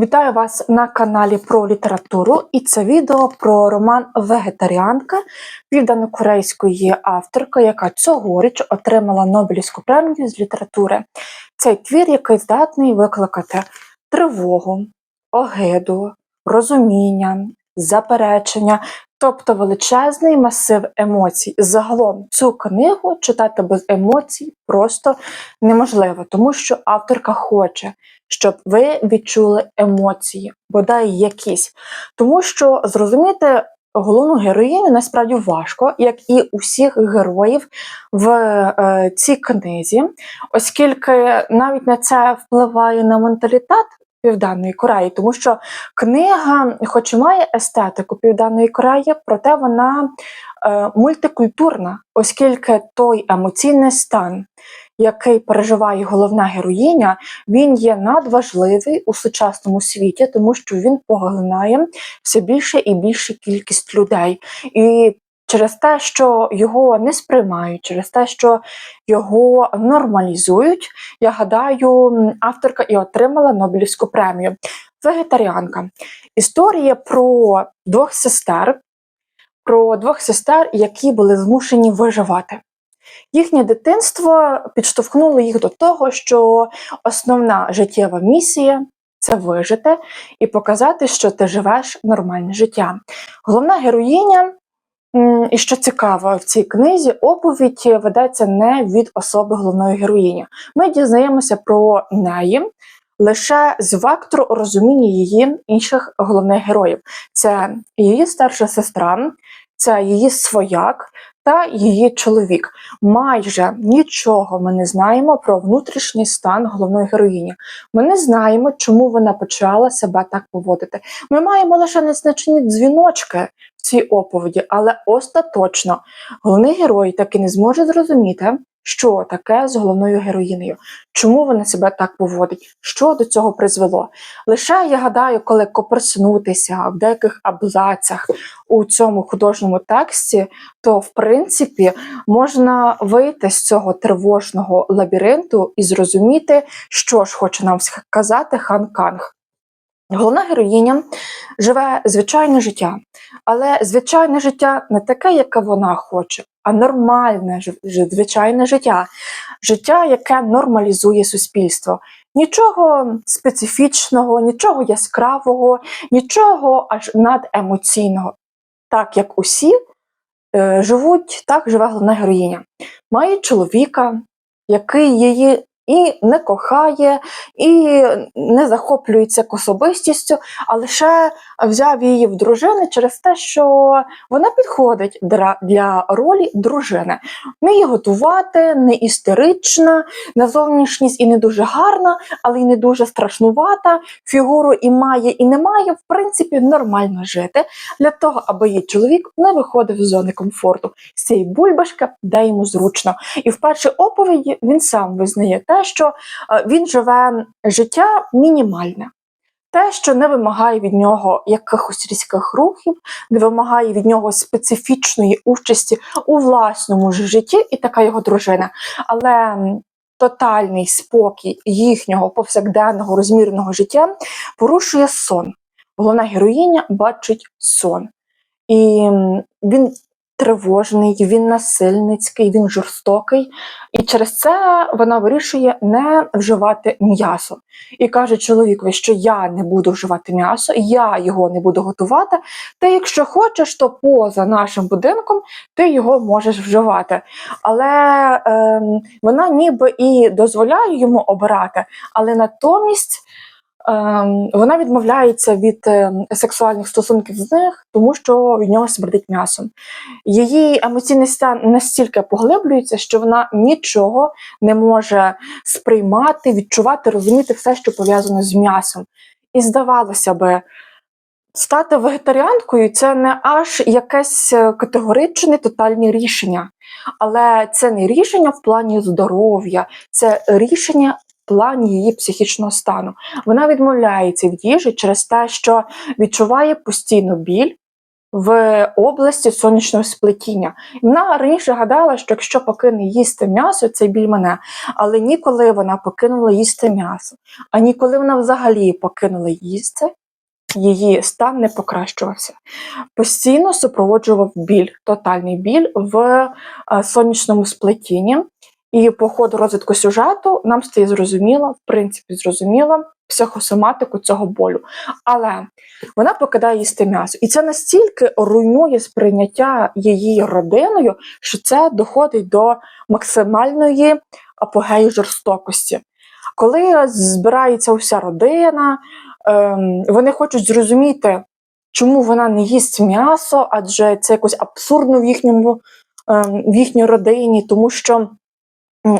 Вітаю вас на каналі про літературу, і це відео про роман Вегетаріанка південнокорейської авторки, яка цьогоріч отримала Нобелівську премію з літератури. Цей твір, який здатний викликати тривогу, огиду, розуміння, заперечення, тобто величезний масив емоцій. Загалом цю книгу читати без емоцій просто неможливо, тому що авторка хоче, щоб ви відчули емоції, бодай якісь. Тому що зрозуміти головну героїню насправді важко, як і усіх героїв в е, цій книзі, оскільки навіть на це впливає на менталітет. Південної Кореї, тому що книга, хоч і має естетику Південної Кореї, проте вона е, мультикультурна, оскільки той емоційний стан, який переживає головна героїня, він є надважливий у сучасному світі, тому що він поглинає все більше і більше кількість людей. І через те, що його не сприймають, через те, що його нормалізують, я гадаю, авторка і отримала Нобелівську премію. Вегетаріанка. Історія про двох сестер, про двох сестер, які були змушені виживати. Їхнє дитинство підштовхнуло їх до того, що основна життєва місія це вижити і показати, що ти живеш нормальне життя. Головна героїня, і що цікаво в цій книзі, оповідь ведеться не від особи головної героїні. Ми дізнаємося про неї. Лише з вектору розуміння її інших головних героїв. Це її старша сестра, це її свояк, та її чоловік. Майже нічого ми не знаємо про внутрішній стан головної героїні. Ми не знаємо, чому вона почала себе так поводити. Ми маємо лише незначні дзвіночки в цій оповіді, але остаточно головний герой таки не зможе зрозуміти, що таке з головною героїнею, чому вона себе так поводить, що до цього призвело. Лише я гадаю, коли коперснутися в деяких абзацах у цьому художньому тексті, то в принципі можна вийти з цього тривожного лабіринту і зрозуміти, що ж хоче нам сказати Хан Канг. Головна героїня живе звичайне життя, але звичайне життя не таке, яке вона хоче, а нормальне звичайне життя, життя, яке нормалізує суспільство. Нічого специфічного, нічого яскравого, нічого аж надемоційного. Так як усі е, живуть, так живе головна героїня. Має чоловіка, який її і не кохає, і не захоплюється особистістю, а лише взяв її в дружини через те, що вона підходить для ролі дружини. Вміє готувати, не істерична, на зовнішність і не дуже гарна, але й не дуже страшнувата. Фігуру і має, і не має, в принципі, нормально жити для того, аби її чоловік не виходив з зони комфорту. З цієї бульбашки, де йому зручно. І в першій оповіді він сам визнає те, що е, він живе життя мінімальне. Те, що не вимагає від нього якихось різких рухів, не вимагає від нього специфічної участі у власному житті, і така його дружина. Але тотальний спокій їхнього повсякденного розмірного життя порушує сон. Головна героїня бачить сон. І він тривожний, він насильницький, він жорстокий, і через це вона вирішує не вживати м'ясо. І каже чоловікові, що я не буду вживати м'ясо, я його не буду готувати. Ти, якщо хочеш, то поза нашим будинком ти його можеш вживати. Але е, вона ніби і дозволяє йому обирати, але натомість. Ем, вона відмовляється від ем, сексуальних стосунків з них, тому що від нього смердить м'ясом. Її емоційний стан настільки поглиблюється, що вона нічого не може сприймати, відчувати, розуміти все, що пов'язано з м'ясом. І здавалося би, стати вегетаріанкою це не аж якесь е, категоричне тотальне рішення. Але це не рішення в плані здоров'я, це рішення плані її психічного стану. Вона відмовляється від їжі через те, що відчуває постійну біль, в області сонячного сплетіння. Вона раніше гадала, що якщо покине їсти м'ясо, це біль мене. Але ніколи вона покинула їсти м'ясо, а ніколи вона взагалі покинула їсти, її стан не покращувався. Постійно супроводжував біль, тотальний біль в е, сонячному сплетінні. І по ходу розвитку сюжету нам стає зрозуміло, в принципі, зрозуміло психосоматику цього болю. Але вона покидає їсти м'ясо. І це настільки руйнує сприйняття її родиною, що це доходить до максимальної апогеї жорстокості. Коли збирається вся родина, ем, вони хочуть зрозуміти, чому вона не їсть м'ясо, адже це якось абсурдно в їхньому ем, в їхній родині, тому що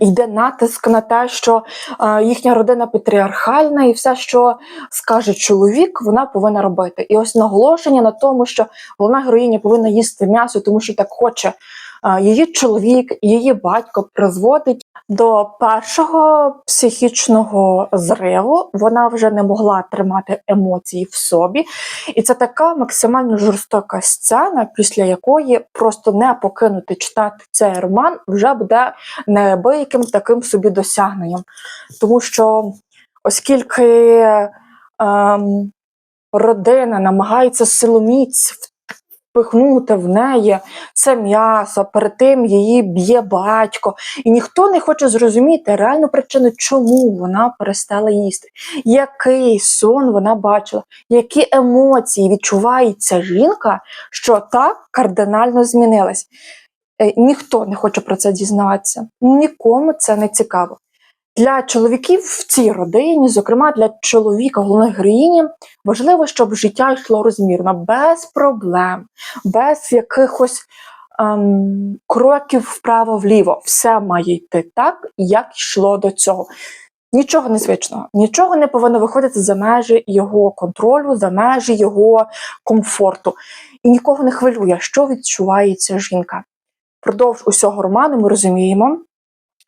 йде натиск на те, що е, їхня родина патріархальна, і все, що скаже чоловік, вона повинна робити. І ось наголошення на тому, що головна героїня повинна їсти м'ясо, тому що так хоче е, її чоловік, її батько призводить до першого психічного зриву. Вона вже не могла тримати емоції в собі. І це така максимально жорстока сцена, після якої просто не покинути читати цей роман вже буде неабияким таким собі досягненням. Тому що, оскільки ем, родина намагається силоміць впихнути в неї це м'ясо, перед тим її б'є батько, і ніхто не хоче зрозуміти реальну причину, чому вона перестала їсти, який сон вона бачила, які емоції відчуває ця жінка, що так кардинально змінилась. Е, Ніхто не хоче про це дізнатися, нікому це не цікаво. Для чоловіків в цій родині, зокрема для чоловіка, головної героїні, важливо, щоб життя йшло розмірно, без проблем, без якихось ем, кроків вправо-вліво. Все має йти так, як йшло до цього. Нічого незвичного, нічого не повинно виходити за межі його контролю, за межі його комфорту. І нікого не хвилює, що відчуває ця жінка. Впродовж усього роману ми розуміємо,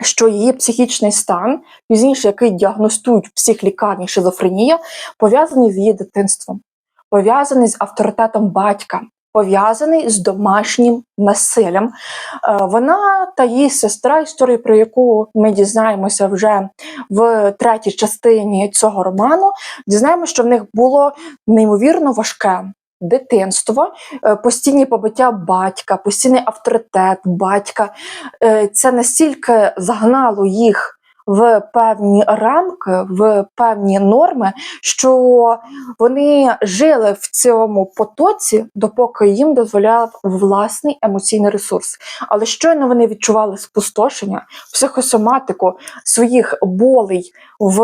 що її психічний стан, пізніше який діагностують в психлікарні шизофренія, пов'язаний з її дитинством, пов'язаний з авторитетом батька, пов'язаний з домашнім насиллям. Е, Вона та її сестра, історію про яку ми дізнаємося вже в третій частині цього роману, дізнаємося, що в них було неймовірно важке. Дитинство, е, постійні побиття батька, постійний авторитет батька. Е, Це настільки загнало їх в певні рамки, в певні норми, що вони жили в цьому потоці, допоки їм дозволяв власний емоційний ресурс. Але щойно вони відчували спустошення, психосоматику своїх болей в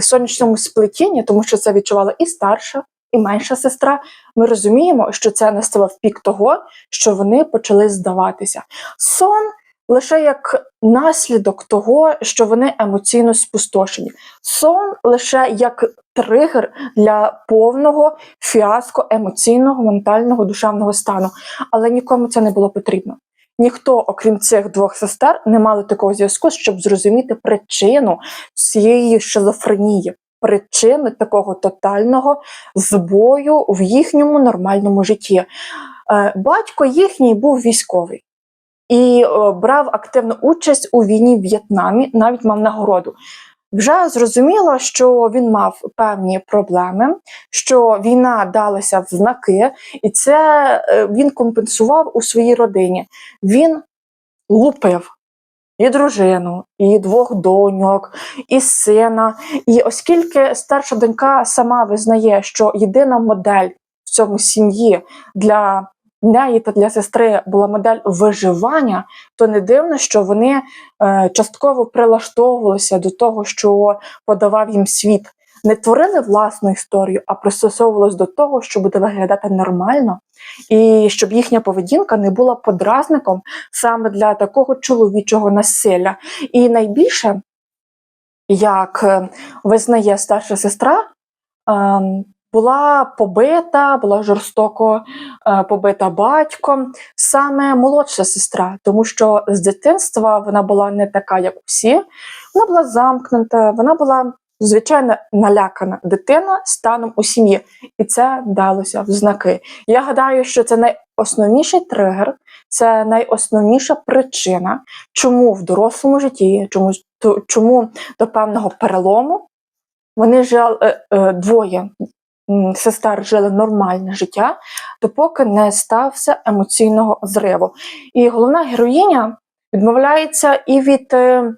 сонячному сплетінні, тому що це відчувала і старша, і менша сестра. Ми розуміємо, що це наставив пік того, що вони почали здаватися. Сон лише як наслідок того, що вони емоційно спустошені. Сон лише як тригер для повного фіаско емоційного, ментального, душевного стану. Але нікому це не було потрібно. Ніхто, окрім цих двох сестер, не мали такого зв'язку, щоб зрозуміти причину цієї шизофренії, причини такого тотального збою в їхньому нормальному житті. Е, Батько їхній був військовий і е, брав активну участь у війні в В'єтнамі, навіть мав нагороду. Вже зрозуміло, що він мав певні проблеми, що війна далася в знаки, і це е, він компенсував у своїй родині. Він лупив і дружину, і двох доньок, і сина. І оскільки старша донька сама визнає, що єдина модель в цьому сім'ї для неї та для сестри була модель виживання, то не дивно, що вони е, частково прилаштовувалися до того, що подавав їм світ. Не творили власну історію, а пристосовувалися до того, що буде виглядати нормально, і щоб їхня поведінка не була подразником саме для такого чоловічого насилля. І найбільше, як е, визнає старша сестра, ем, була побита, була жорстоко е, побита батьком, саме молодша сестра, тому що з дитинства вона була не така, як усі. Вона була замкнута, вона була звичайно налякана дитина станом у сім'ї, і це далося в знаки. Я гадаю, що це найосновніший тригер, це найосновніша причина, чому в дорослому житті, чому, чому до певного перелому вони жили е, е, двоє сестер жили нормальне життя, допоки не стався емоційного зриву. І головна героїня відмовляється і від е,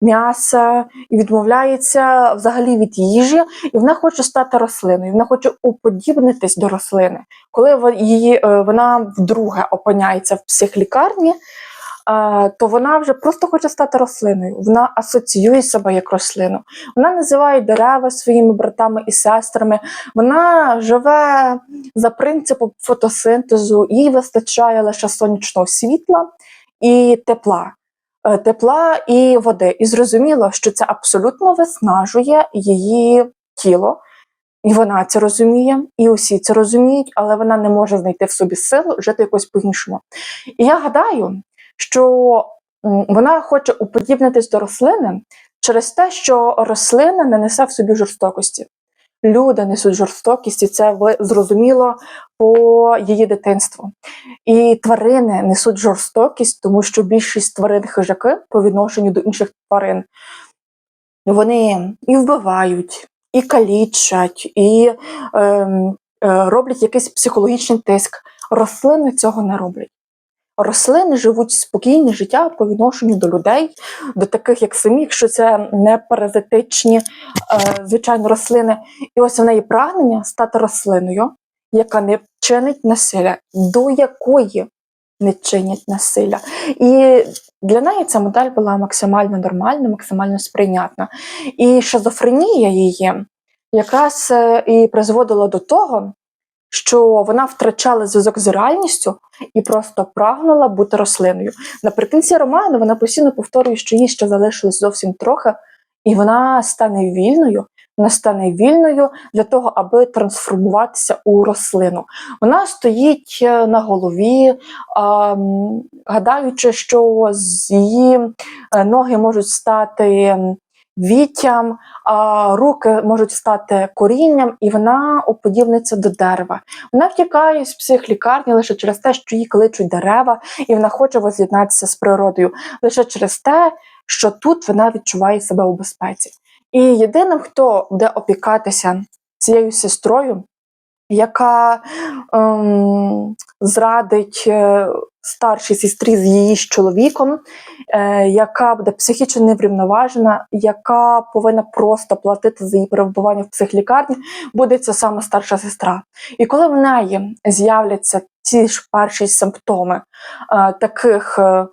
м'яса, і відмовляється взагалі від їжі, і вона хоче стати рослиною. Вона хоче уподібнитись до рослини. Коли її е, вона вдруге опиняється в психлікарні. е, То вона вже просто хоче стати рослиною. Вона асоціює себе як рослину. Вона називає дерева своїми братами і сестрами. Вона живе за принципом фотосинтезу, їй вистачає лише сонячного світла і тепла. Е, Тепла і води. І зрозуміло, що це абсолютно виснажує її тіло. І вона це розуміє, і усі це розуміють, але вона не може знайти в собі силу жити якось по-іншому. І я гадаю, що вона хоче уподібнитись до рослини через те, що рослина не несе в собі жорстокості. Люди несуть жорстокість, і це зрозуміло по її дитинству. І тварини несуть жорстокість, тому що більшість тварин хижаки по відношенню до інших тварин вони і вбивають, і калічать, і ем, е, роблять якийсь психологічний тиск. Рослини цього не роблять. Рослини живуть спокійне життя по відношенню до людей, до таких, як самі, якщо це не паразитичні, е, звичайно, рослини. І ось в неї прагнення стати рослиною, яка не чинить насилля, до якої не чинять насилля. І для неї ця модель була максимально нормальна, максимально сприйнятна. І шизофренія її якраз е, і призводила до того, що вона втрачала зв'язок з реальністю і просто прагнула бути рослиною. Наприкінці роману вона постійно повторює, що їй ще залишилось зовсім трохи, і вона стане вільною. Вона стане вільною для того, аби трансформуватися у рослину. Вона стоїть е, на голові, гадаючи, що з її е, ноги можуть стати віттям, руки можуть стати корінням, і вона уподібниться до дерева. Вона втікає з психлікарні лише через те, що її кличуть дерева, і вона хоче воз'єднатися з природою, лише через те, що тут вона відчуває себе у безпеці. І єдиним, хто буде опікатися цією сестрою, яка ем, зрадить е, старшій сестрі з її ж чоловіком, е, яка буде психічно неврівноважена, яка повинна просто платити за її перебування в психлікарні, буде ця сама старша сестра. І коли в неї з'являться ці ж перші симптоми е, таких. е,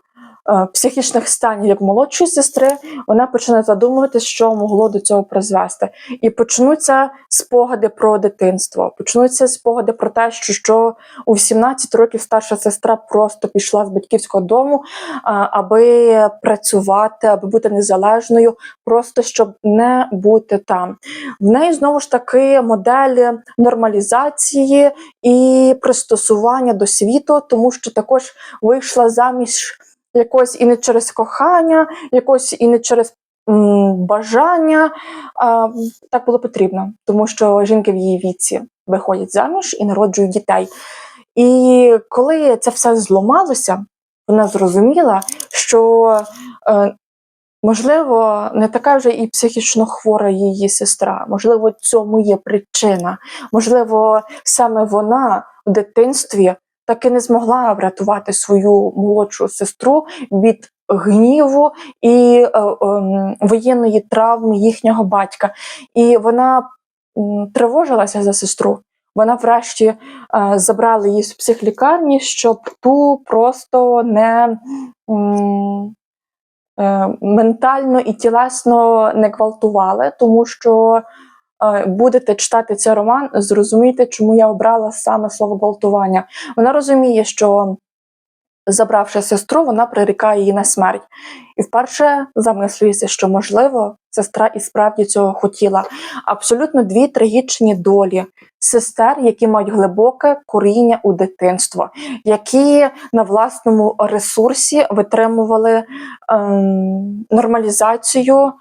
Психічних станів як молодшої сестри, вона почне задумуватися, що могло до цього призвести. І почнуться спогади про дитинство, почнуться спогади про те, що, що у 17 років старша сестра просто пішла з батьківського дому, аби працювати, аби бути незалежною, просто щоб не бути там. В неї знову ж таки моделі нормалізації і пристосування до світу, тому що також вийшла заміж якось і не через кохання, якось і не через м, бажання. А, так було потрібно, тому що жінки в її віці виходять заміж і народжують дітей. І коли це все зламалося, вона зрозуміла, що е, можливо не така вже і психічно хвора її сестра, можливо, цьому є причина. Можливо, саме вона в дитинстві таки не змогла врятувати свою молодшу сестру від гніву і е, ем, воєнної травми їхнього батька. І вона тривожилася за сестру. Вона врешті е, забрала її з психлікарні, щоб ту просто не е, ментально і тілесно не гвалтували, тому що е, будете читати цей роман, зрозумієте, чому я обрала саме слово гвалтування. Вона розуміє, що забравши сестру, вона прирікає її на смерть. І вперше замислюється, що можливо сестра і справді цього хотіла. Абсолютно дві трагічні долі сестер, які мають глибоке коріння у дитинство, які на власному ресурсі витримували ем, нормалізацію е,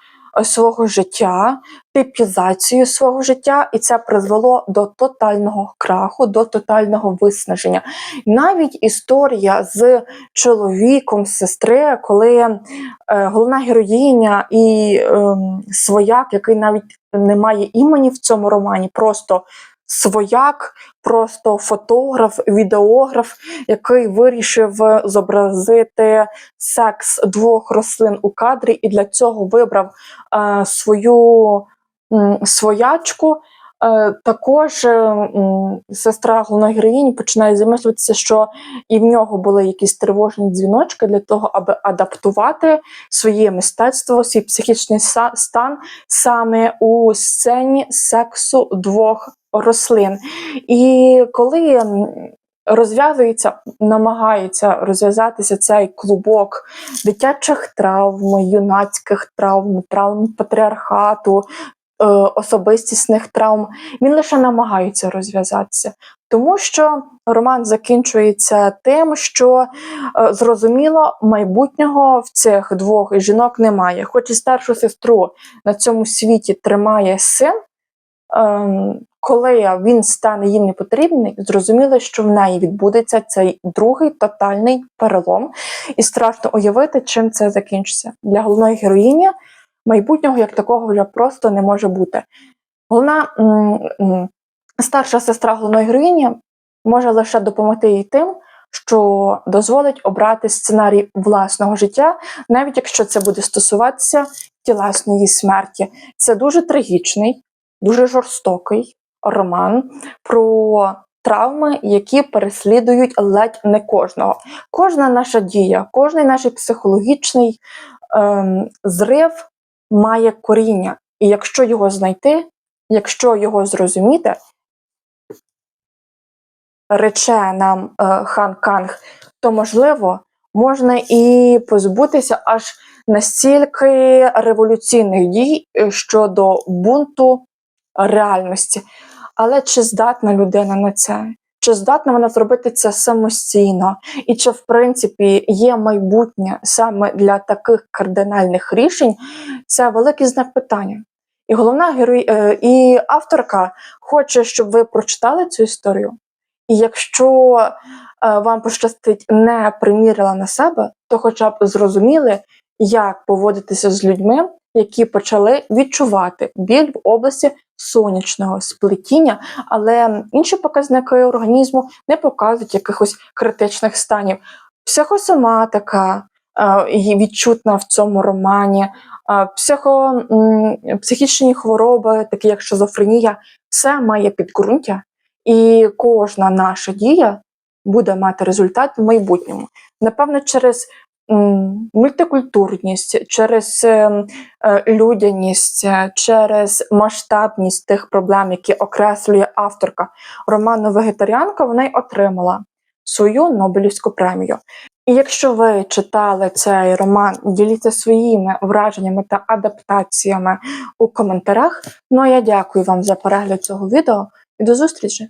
свого життя, типізацію свого життя, і це призвело до тотального краху, до тотального виснаження. Навіть історія з чоловіком сестри, коли е, головна героїня і е, свояк, який навіть не має імені в цьому романі, просто свояк, просто фотограф, відеограф, який вирішив зобразити секс двох рослин у кадрі, і для цього вибрав е, свою м, своячку. Е, також е, сестра головної героїні починає замислюватися, що і в нього були якісь тривожні дзвіночки для того, аби адаптувати своє мистецтво, свій психічний стан саме у сцені сексу двох рослин. І коли розв'язується, намагається розв'язатися цей клубок дитячих травм, юнацьких травм, травм патріархату, особистісних травм, він лише намагається розв'язатися. Тому що роман закінчується тим, що е, зрозуміло, майбутнього в цих двох жінок немає. Хоч і старшу сестру на цьому світі тримає син, ем, коли він стане їм не потрібний, зрозуміло, що в неї відбудеться цей другий тотальний перелом, і страшно уявити, чим це закінчиться. Для головної героїні майбутнього як такого вже просто не може бути. Головна старша сестра головної героїні може лише допомогти їй тим, що дозволить обрати сценарій власного життя, навіть якщо це буде стосуватися тілесної смерті. Це дуже трагічний, дуже жорстокий роман про травми, які переслідують ледь не кожного. Кожна наша дія, кожний наш психологічний ем, зрив має коріння. І якщо його знайти, якщо його зрозуміти, рече нам е, Хан Канг, то можливо можна і позбутися аж настільки революційних дій е, щодо бунту реальності. Але чи здатна людина на це? Чи здатна вона зробити це самостійно? І чи, в принципі, є майбутнє саме для таких кардинальних рішень? Це великий знак питання. І головна герой... е, і авторка хоче, щоб ви прочитали цю історію. І якщо е, вам пощастить не примірила на себе, то хоча б зрозуміли, як поводитися з людьми, які почали відчувати біль в області сонячного сплетіння, але інші показники організму не показують якихось критичних станів. Психосоматика е, відчутна в цьому романі, психо, психічні хвороби, такі як шизофренія, все має підґрунтя, і кожна наша дія буде мати результат в майбутньому. Напевно, через мультикультурність, через ем, е, людяність, е, через масштабність тих проблем, які окреслює авторка роману Вегетаріанка, вона й отримала свою Нобелівську премію. Якщо ви читали цей роман, діліться своїми враженнями та адаптаціями у коментарях. Ну а я дякую вам за перегляд цього відео і до зустрічі!